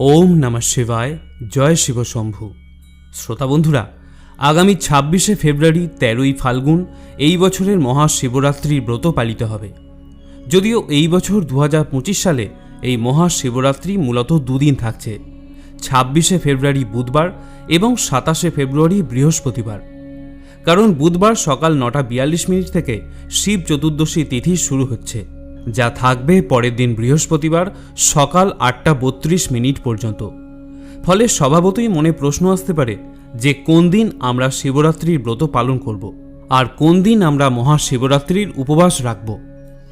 ওম নমঃ শিবায়, জয় শিব শম্ভু। শ্রোতা বন্ধুরা, আগামী ছাব্বিশে ফেব্রুয়ারি তেরোই ফাল্গুন এই বছরের মহাশিবরাত্রির ব্রত পালিত হবে। যদিও এই বছর দু হাজার পঁচিশ সালে এই মহাশিবরাত্রি মূলত দুদিন থাকছে, ছাব্বিশে ফেব্রুয়ারি বুধবার এবং সাতাশে ফেব্রুয়ারি বৃহস্পতিবার। কারণ বুধবার সকাল নটা বিয়াল্লিশ মিনিট থেকে শিব চতুর্দশী তিথি শুরু হচ্ছে। যা থাকবে পরের দিন বৃহস্পতিবার সকাল আটটা বত্রিশ মিনিট পর্যন্ত। ফলে স্বভাবতই মনে প্রশ্ন আসতে পারে যে কোন দিন আমরা শিবরাত্রির ব্রত পালন করব আর কোন দিন আমরা মহাশিবরাত্রির উপবাস রাখব।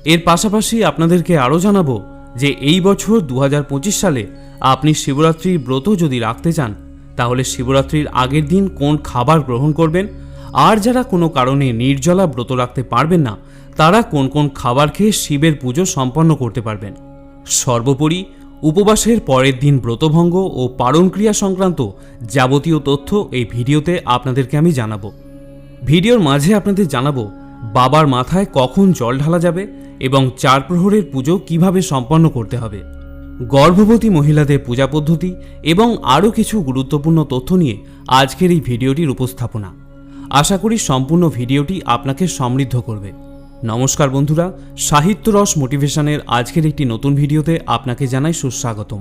এর পাশাপাশি আপনাদেরকে আরও জানাব যে এই বছর দু হাজার পঁচিশ সালে আপনি শিবরাত্রির ব্রত যদি রাখতে চান, তাহলে শিবরাত্রির আগের দিন কোন খাবার গ্রহণ করবেন? আর যারা কোনো কারণে নির্জলা ব্রত রাখতে পারবেন না তারা কোন কোন খাবার খেয়ে শিবের পুজো সম্পন্ন করতে পারবেন। সর্বোপরি, উপবাসের পরের দিন ব্রতভঙ্গ ও পালন ক্রিয়া সংক্রান্ত যাবতীয় তথ্য এই ভিডিওতে আপনাদেরকে আমি জানাব। ভিডিওর মাঝে আপনাদের জানাব, বাবার মাথায় কখন জল ঢালা যাবে এবং চার প্রহরের পুজো কীভাবে সম্পন্ন করতে হবে। গর্ভবতী মহিলাদের পূজা পদ্ধতি এবং আরও কিছু গুরুত্বপূর্ণ তথ্য নিয়ে আজকের এই ভিডিওটির উপস্থাপনা। আশা করি সম্পূর্ণ ভিডিওটি আপনাকে সমৃদ্ধ করবে। নমস্কার বন্ধুরা, সাহিত্য রস মোটিভেশনের আজকের একটি নতুন ভিডিওতে আপনাকে জানাই সুস্বাগতম।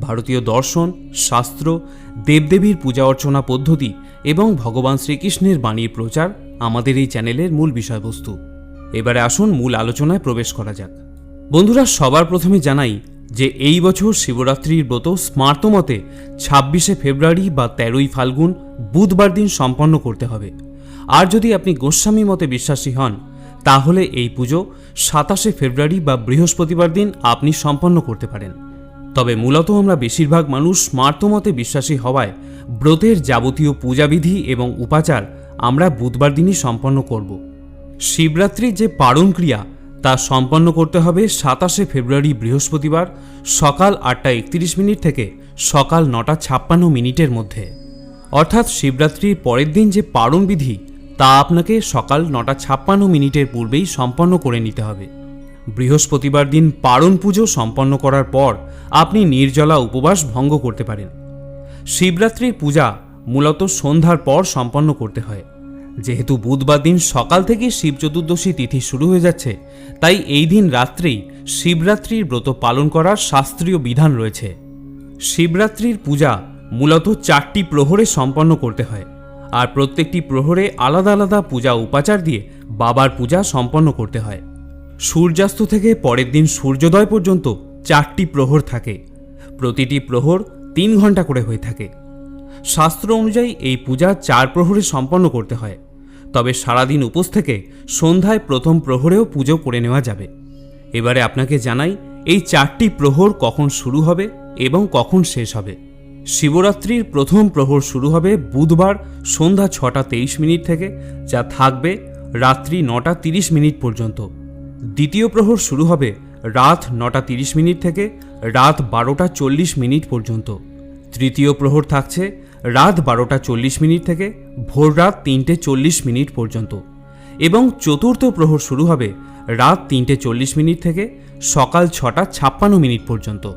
ভারতীয় দর্শন, শাস্ত্র, দেবদেবীর পূজা অর্চনা পদ্ধতি এবং ভগবান শ্রীকৃষ্ণের বাণীর প্রচার আমাদের এই চ্যানেলের মূল বিষয়বস্তু। এবারে আসুন মূল আলোচনায় প্রবেশ করা যাক। বন্ধুরা, সবার প্রথমে জানাই যে এই বছর শিবরাত্রির ব্রত স্মার্ত মতে ছাব্বিশে ফেব্রুয়ারি বা তেরোই ফাল্গুন বুধবার দিন সম্পন্ন করতে হবে। আর যদি আপনি গোস্বামী মতে বিশ্বাসী হন তাহলে এই পুজো সাতাশে ফেব্রুয়ারি বা বৃহস্পতিবার দিন আপনি সম্পন্ন করতে পারেন। তবে মূলত আমরা বেশিরভাগ মানুষ স্মার্তমতে বিশ্বাসী হওয়ায় ব্রতের যাবতীয় পূজাবিধি এবং উপাচার আমরা বুধবার দিনই সম্পন্ন করব। শিবরাত্রির যে পারণ ক্রিয়া তা সম্পন্ন করতে হবে সাতাশে ফেব্রুয়ারি বৃহস্পতিবার সকাল আটটা একত্রিশ মিনিট থেকে সকাল নটা ছাপ্পান্ন মিনিটের মধ্যে। অর্থাৎ শিবরাত্রির পরের দিন যে পারণ বিধি তা আপনাকে সকাল নটা ছাপ্পান্ন মিনিটের পূর্বেই সম্পন্ন করে নিতে হবে। বৃহস্পতিবার দিন পারণ পুজো সম্পন্ন করার পর আপনি নির্জলা উপবাস ভঙ্গ করতে পারেন। শিবরাত্রির পূজা মূলত সন্ধ্যার পর সম্পন্ন করতে হয়। যেহেতু বুধবার দিন সকাল থেকে শিব চতুর্দশী তিথি শুরু হয়ে যাচ্ছে, তাই এই দিন রাত্রেই শিবরাত্রির ব্রত পালন করার শাস্ত্রীয় বিধান রয়েছে। শিবরাত্রির পূজা মূলত চারটি প্রহরে সম্পন্ন করতে হয়। আর প্রত্যেকটি প্রহরে আলাদা আলাদা পূজা উপাচার দিয়ে বাবার পূজা সম্পন্ন করতে হয়। সূর্যাস্ত থেকে পরের দিন সূর্যোদয় পর্যন্ত চারটি প্রহর থাকে। প্রতিটি প্রহর তিন ঘণ্টা করে হয়ে থাকে। শাস্ত্র অনুযায়ী এই পূজা চার প্রহরে সম্পন্ন করতে হয়। তবে সারাদিন উপোস থেকে সন্ধ্যায় প্রথম প্রহরেও পুজো করে নেওয়া যাবে। এবারে আপনাকে জানাই, এই চারটি প্রহর কখন শুরু হবে এবং কখন শেষ হবে। শিবরাত্রির প্রথম প্রহর শুরু হবে বুধবার সন্ধ্যা ছটা তেইশ মিনিট থেকে, যা থাকবে রাত্রি নটা তিরিশ মিনিট পর্যন্ত। দ্বিতীয় প্রহর শুরু হবে রাত নটা তিরিশ মিনিট থেকে, রাত বারোটা চল্লিশ মিনিট পর্যন্ত। তৃতীয় প্রহর থাকছে রাত বারোটা চল্লিশ মিনিট থেকে, ভোর রাত তিনটে চল্লিশ মিনিট পর্যন্ত। এবং চতুর্থ প্রহর শুরু হবে রাত তিনটে চল্লিশ মিনিট থেকে, সকাল ছটা ছাপ্পান্ন মিনিট পর্যন্ত।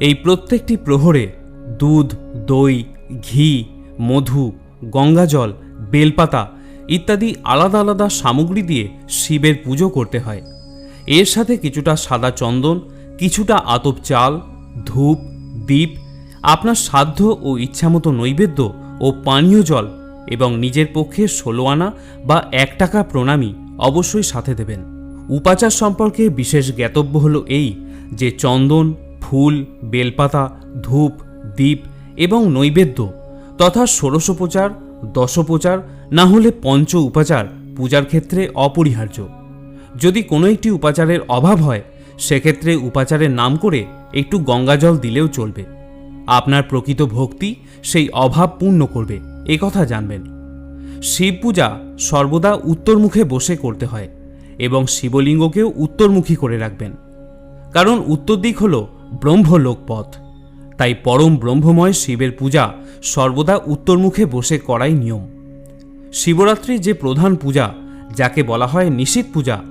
এই প্রত্যেকটি প্রহরে দুধ, দই, ঘি, মধু, গঙ্গাজল, বেলপাতা ইত্যাদি আলাদা আলাদা সামগ্রী দিয়ে শিবের পুজো করতে হয়। এর সাথে কিছুটা সাদা চন্দন, কিছুটা আতপ চাল, ধূপ দ্বীপ আপনার সাধ্য ও ইচ্ছামতো নৈবেদ্য ও পানীয় জল এবং নিজের পক্ষে ষোলো আনা বা এক টাকা প্রণামী অবশ্যই সাথে দেবেন। উপাচার সম্পর্কে বিশেষ জ্ঞাতব্য হলো এই যে চন্দন, ফুল, বেলপাতা, ধূপ দ্বীপ এবং নৈবেদ্য, তথা ষোড়শোপচার, দশোপচার না হলে পঞ্চ উপাচার পূজার ক্ষেত্রে অপরিহার্য। যদি কোনো একটি উপাচারের অভাব হয়, সেক্ষেত্রে উপাচারের নাম করে একটু গঙ্গাজল দিলেও চলবে। আপনার প্রকৃত ভক্তি সেই অভাব পূর্ণ করবে কথা জানবেন। শিব পূজা সর্বদা উত্তরমুখে বসে করতে হয় এবং শিবলিঙ্গকেও উত্তরমুখী করে রাখবেন। কারণ উত্তর দিক হল ব্রহ্মলোক পথ তাই পরম ব্রহ্মময় শিবের পূজা সর্বদা উত্তরমুখে বসে করাই নিয়ম। শিবরাত্রি যে প্রধান পূজা, যাকে বলা হয় নিশীত পূজা,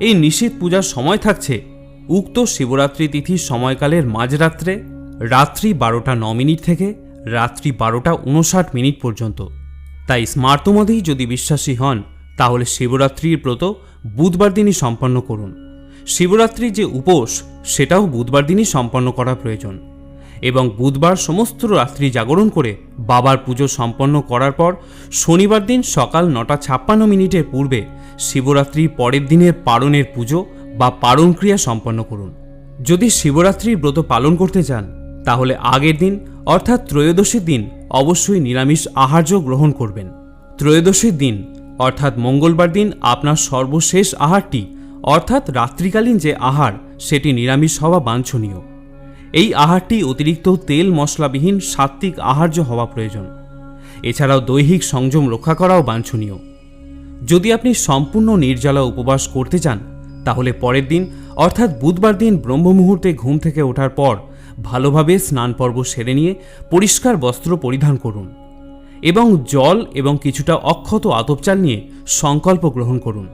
এই নিশীত পূজার সময় থাকছে উক্ত শিবরাত্রি তিথির সময়কালের মাঝরাত্রে রাত্রি বারোটা ন মিনিট থেকে রাত্রি বারোটা উনষাট মিনিট পর্যন্ত। তাই স্মার্তমতেই যদি বিশ্বাসী হন, তাহলে শিবরাত্রির ব্রত বুধবার দিনই সম্পন্ন করুন। শিবরাত্রির যে উপোস, সেটাও বুধবার দিনই সম্পন্ন করা প্রয়োজন। এবং বুধবার সমস্ত রাত্রি জাগরণ করে বাবার পুজো সম্পন্ন করার পর শনিবার দিন সকাল নটা ছাপ্পান্ন মিনিটের পূর্বে শিবরাত্রির পরের দিনের পারণের পুজো বা পারণ ক্রিয়া সম্পন্ন করুন। যদি শিবরাত্রির ব্রত পালন করতে চান, তাহলে আগের দিন অর্থাৎ ত্রয়োদশীর দিন অবশ্যই নিরামিষ আহার্য গ্রহণ করবেন। ত্রয়োদশীর দিন অর্থাৎ মঙ্গলবার দিন আপনার সর্বশেষ আহারটি, অর্থাৎ রাত্রিকালীন যে আহার, সেটি নিরামিষ হওয়া বাঞ্ছনীয়। এই আহারটি অতিরিক্ত তেল মশলাবিহীন সাত্ত্বিক আহার্য হওয়া প্রয়োজন। এছাড়াও দৈহিক সংযম রক্ষা করাও বাঞ্ছনীয়। যদি আপনি সম্পূর্ণ নির্জলা উপবাস করতে চান, তাহলে পরের দিন, অর্থাৎ বুধবার দিন ব্রহ্ম মুহূর্তে ঘুম থেকে ওঠার পর, ভালোভাবে স্নান পর্ব সেরে নিয়ে পরিষ্কার বস্ত্র পরিধান করুন এবং জল এবং কিছুটা অক্ষত আতপ চাল নিয়ে সংকল্প গ্রহণ করুন।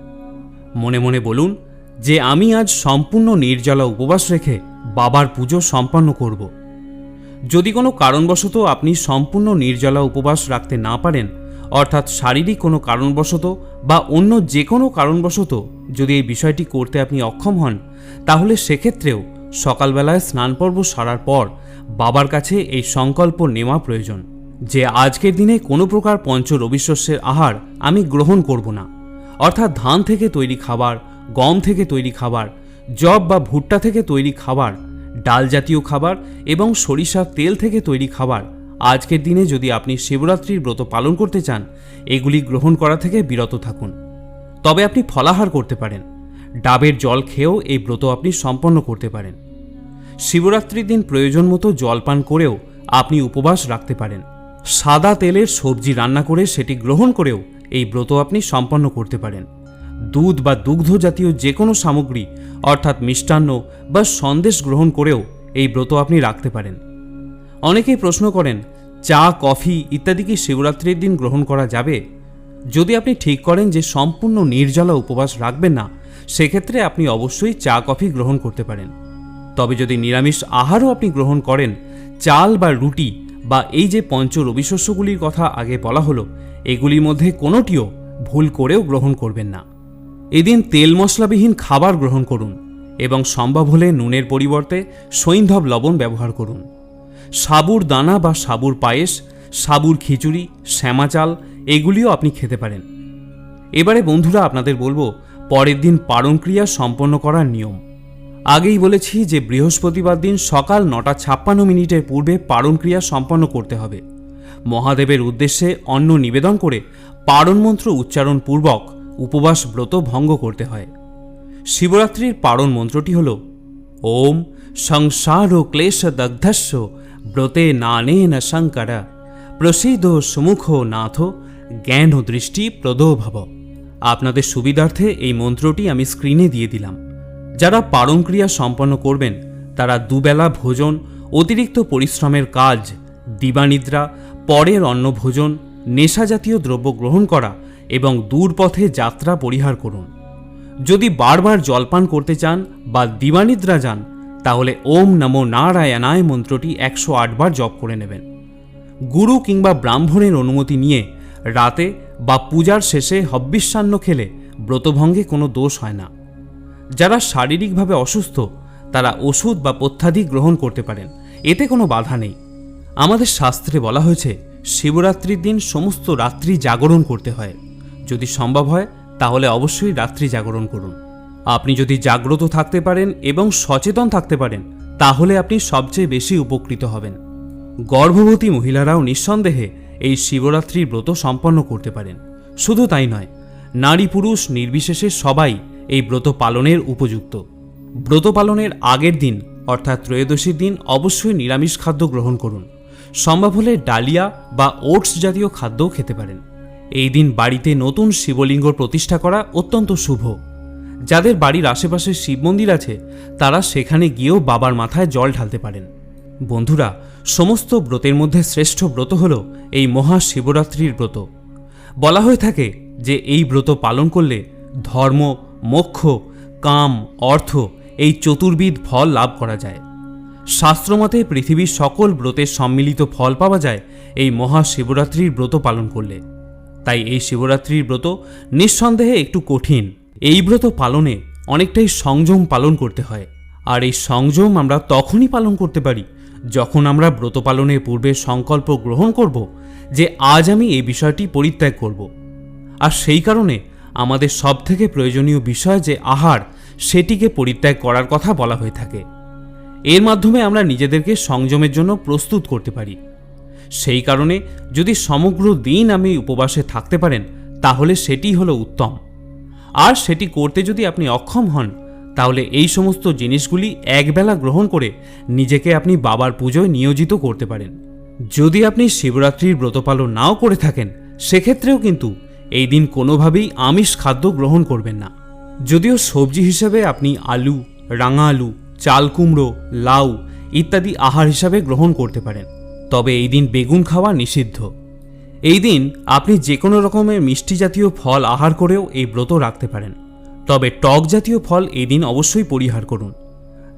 মনে মনে বলুন যে, আমি আজ সম্পূর্ণ নির্জলা উপবাস রেখে বাবার পুজো সম্পন্ন করব। যদি কোনো কারণবশত আপনি সম্পূর্ণ নির্জলা উপবাস রাখতে না পারেন, অর্থাৎ শারীরিক কোনো কারণবশত বা অন্য যে কোনো কারণবশত যদি এই বিষয়টি করতে আপনি অক্ষম হন, তাহলে সেক্ষেত্রেও সকালবেলায় স্নান পর্ব সারার পর বাবার কাছে এই সংকল্প নেওয়া প্রয়োজন, যে আজকের দিনে কোনো প্রকার পঞ্চ রবিশস্যের আহার আমি গ্রহণ করব না। অর্থাৎ ধান থেকে তৈরি খাবার, গম থেকে তৈরি খাবার জব বা ভুট্টা থেকে তৈরি খাবার, ডাল জাতীয় খাবার এবং সরিষার তেল থেকে তৈরি খাবার। আজকের দিনে যদি আপনি শিবরাত্রির ব্রত পালন করতে চান, এগুলি গ্রহণ করা থেকে বিরত থাকুন। তবে আপনি ফলাহার করতে পারেন। ডাবের জল খেয়েও এই ব্রত আপনি সম্পন্ন করতে পারেন। শিবরাত্রির দিন প্রয়োজন মতো জলপান করেও আপনি উপবাস রাখতে পারেন। সাদা তেলের সবজি রান্না করে সেটি গ্রহণ করেও এই ব্রত আপনি সম্পন্ন করতে পারেন। দুধ বা দুগ্ধ জাতীয় যে কোনো সামগ্রী, অর্থাৎ মিষ্টান্ন বা সন্দেশ গ্রহণ করেও এই ব্রত আপনি রাখতে পারেন। অনেকেই প্রশ্ন করেন, চা, কফি ইত্যাদি কি শিবরাত্রির দিন গ্রহণ করা যাবে? যদি আপনি ঠিক করেন যে সম্পূর্ণ নির্জলা উপবাস রাখবেন না, সেক্ষেত্রে আপনি অবশ্যই চা, কফি গ্রহণ করতে পারেন। তবে যদি নিরামিষ আহারও আপনি গ্রহণ করেন, চাল বা রুটি বা এই যে পঞ্চ রবিশস্যগুলির কথা আগে বলা হলো, এগুলির মধ্যে কোনোটিও ভুল করেও গ্রহণ করবেন না। এদিন তেল মশলাবিহীন খাবার গ্রহণ করুন এবং সম্ভব হলে নুনের পরিবর্তে সৈন্ধব লবণ ব্যবহার করুন। সাবুর দানা বা সাবুর পায়েস, সাবুর খিচুড়ি, শ্যামা চাল, এগুলিও আপনি খেতে পারেন। এবারে বন্ধুরা আপনাদের বলব, পরের দিন পারণ ক্রিয়া সম্পন্ন করার নিয়ম। আগেই বলেছি যে বৃহস্পতিবার দিন সকাল নটা ছাপ্পান্ন মিনিটের পূর্বে পারণ ক্রিয়া সম্পন্ন করতে হবে। মহাদেবের উদ্দেশ্যে অন্ন নিবেদন করে পারণ মন্ত্র উচ্চারণ পূর্বক উপবাস ব্রত ভঙ্গ করতে হয়। শিবরাত্রির পারণ মন্ত্রটি হল, ওম সংসার ও ক্লেশ দগ্ধস্য, ব্রতে নানেন শঙ্করা, প্রসিদ সুমুখ নাথ, জ্ঞান ও দৃষ্টি প্রদো ভব আপনাদের সুবিধার্থে এই মন্ত্রটি আমি স্ক্রিনে দিয়ে দিলাম। যারা পারণ ক্রিয়া সম্পন্ন করবেন, তারা দুবেলা ভোজন, অতিরিক্ত পরিশ্রমের কাজ, দিবানিদ্রা, পরের অন্নভোজন, নেশাজাতীয় দ্রব্য গ্রহণ করা এবং দূর পথে যাত্রা পরিহার করুন। যদি বারবার জলপান করতে চান বা দিবানিদ্রা যান, তাহলে ওম নমো নারায়ণায় মন্ত্রটি একশো আটবার জপ করে নেবেন। গুরু কিংবা ব্রাহ্মণের অনুমতি নিয়ে রাতে বা পূজার শেষে হব্বিষ্যান্ন খেলে ব্রতভঙ্গে কোনো দোষ হয় না। যারা শারীরিকভাবে অসুস্থ, তারা ওষুধ বা পথ্যাদি গ্রহণ করতে পারেন। এতে কোনো বাধা নেই। আমাদের শাস্ত্রে বলা হয়েছে, শিবরাত্রির দিন সমস্ত রাত্রি জাগরণ করতে হয়। যদি সম্ভব হয়, তাহলে অবশ্যই রাত্রি জাগরণ করুন। আপনি যদি জাগ্রত থাকতে পারেন এবং সচেতন থাকতে পারেন, তাহলে আপনি সবচেয়ে বেশি উপকৃত হবেন। গর্ভবতী মহিলারাও নিঃসন্দেহে এই শিবরাত্রির ব্রত সম্পন্ন করতে পারেন। শুধু তাই নয়, নারী পুরুষ নির্বিশেষে সবাই এই ব্রত পালনের উপযুক্ত। ব্রত পালনের আগের দিন, অর্থাৎ ত্রয়োদশীর দিন, অবশ্যই নিরামিষ খাদ্য গ্রহণ করুন। সম্ভব হলে ডালিয়া বা ওটস জাতীয় খাদ্যও খেতে পারেন। এই দিন বাড়িতে নতুন শিবলিঙ্গ প্রতিষ্ঠা করা অত্যন্ত শুভ। যাদের বাড়ির আশেপাশে শিব মন্দির আছে, তারা সেখানে গিয়েও বাবার মাথায় জল ঢালতে পারেন। বন্ধুরা, সমস্ত ব্রতের মধ্যে শ্রেষ্ঠ ব্রত হল এই মহাশিবরাত্রির ব্রত। বলা হয়ে থাকে যে এই ব্রত পালন করলে ধর্ম, মোক্ষ, কাম, অর্থ এই চতুর্বিধ ফল লাভ করা যায়। শাস্ত্রমতে পৃথিবীর সকল ব্রতের সম্মিলিত ফল পাওয়া যায় এই মহাশিবরাত্রির ব্রত পালন করলে। তাই এই শিবরাত্রির ব্রত নিঃসন্দেহে একটু কঠিন। এই ব্রত পালনে অনেকটাই সংযম পালন করতে হয়। আর এই সংযম আমরা তখনই পালন করতে পারি, যখন আমরা ব্রত পালনের পূর্বে সংকল্প গ্রহণ করব যে আজ আমি এই বিষয়টি পরিত্যাগ করব। আর সেই কারণে আমাদের সবথেকে প্রয়োজনীয় বিষয় যে আহার, সেটিকে পরিত্যাগ করার কথা বলা হয়ে থাকে। এর মাধ্যমে আমরা নিজেদেরকে সংযমের জন্য প্রস্তুত করতে পারি। সেই কারণে যদি সমগ্র দিন আমি উপবাসে থাকতে পারেন, তাহলে সেটি হলো উত্তম। আর সেটি করতে যদি আপনি অক্ষম হন, তাহলে এই সমস্ত জিনিসগুলি একবেলা গ্রহণ করে নিজেকে আপনি বাবার পুজোয় নিয়োজিত করতে পারেন। যদি আপনি শিবরাত্রির ব্রত পালন নাও করে থাকেন, সেক্ষেত্রেও কিন্তু এই দিন কোনোভাবেই আমিষ খাদ্য গ্রহণ করবেন না। যদিও সবজি হিসেবে আপনি আলু, রাঙা আলু, চাল কুমড়ো, লাউ ইত্যাদি আহার হিসাবে গ্রহণ করতে পারেন। তবে এই দিন বেগুন খাওয়া নিষিদ্ধ। এই দিন আপনি যে কোনো রকমের মিষ্টি জাতীয় ফল আহার করেও এই ব্রত রাখতে পারেন। তবে টক জাতীয় ফল এই দিন অবশ্যই পরিহার করুন।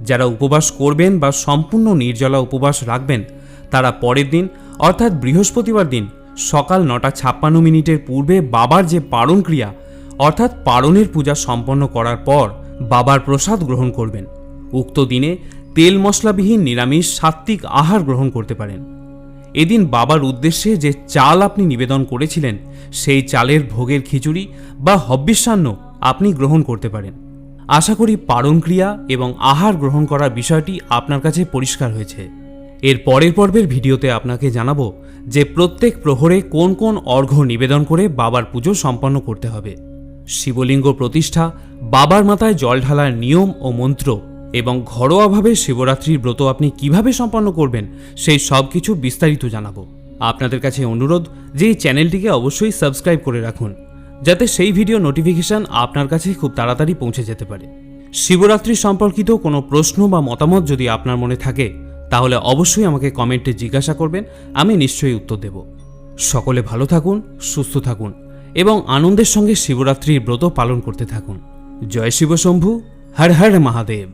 যারা উপবাস করবেন বা সম্পূর্ণ নির্জলা উপবাস রাখবেন, তারা পরের দিন, অর্থাৎ বৃহস্পতিবার দিন, সকাল নটা ছাপ্পান্ন মিনিটের পূর্বে বাবার যে পারণ ক্রিয়া, অর্থাৎ পারণের পূজা সম্পন্ন করার পর বাবার প্রসাদ গ্রহণ করবেন। উক্ত দিনে তেল মশলাবিহীন নিরামিষ সাত্ত্বিক আহার গ্রহণ করতে পারেন। এদিন বাবার উদ্দেশ্যে যে চাল আপনি নিবেদন করেছিলেন, সেই চালের ভোগের খিচুড়ি বা হব্বিষ্যান্ন আপনি গ্রহণ করতে পারেন। আশা করি পারণ ক্রিয়া এবং আহার গ্রহণ করার বিষয়টি আপনার কাছে পরিষ্কার হয়েছে। এর পরের পর্বের ভিডিওতে আপনাকে জানাব যে প্রত্যেক প্রহরে কোন কোন অর্ঘ্য নিবেদন করে বাবার পুজো সম্পন্ন করতে হবে। শিবলিঙ্গ প্রতিষ্ঠা, বাবার মাথায় জল ঢালার নিয়ম ও মন্ত্র এবং ঘরোয়াভাবে শিবরাত্রির ব্রত আপনি কীভাবে সম্পন্ন করবেন, সেই সব কিছু বিস্তারিত জানাব। আপনাদের কাছে অনুরোধ যে এই চ্যানেলটিকে অবশ্যই সাবস্ক্রাইব করে রাখুন, যাতে সেই ভিডিও নোটিফিকেশন আপনার কাছে খুব তাড়াতাড়ি পৌঁছে যেতে পারে। শিবরাত্রি সম্পর্কিত কোনো প্রশ্ন বা মতামত যদি আপনার মনে থাকে, তাহলে অবশ্যই আমাকে কমেন্টে জিজ্ঞাসা করবেন, আমি নিশ্চয়ই উত্তর দেব। সকলে ভালো থাকুন, সুস্থ থাকুন এবং আনন্দের সঙ্গে শিবরাত্রির ব্রত পালন করতে থাকুন। জয় শিবশম্ভু, হর হর মহাদেব।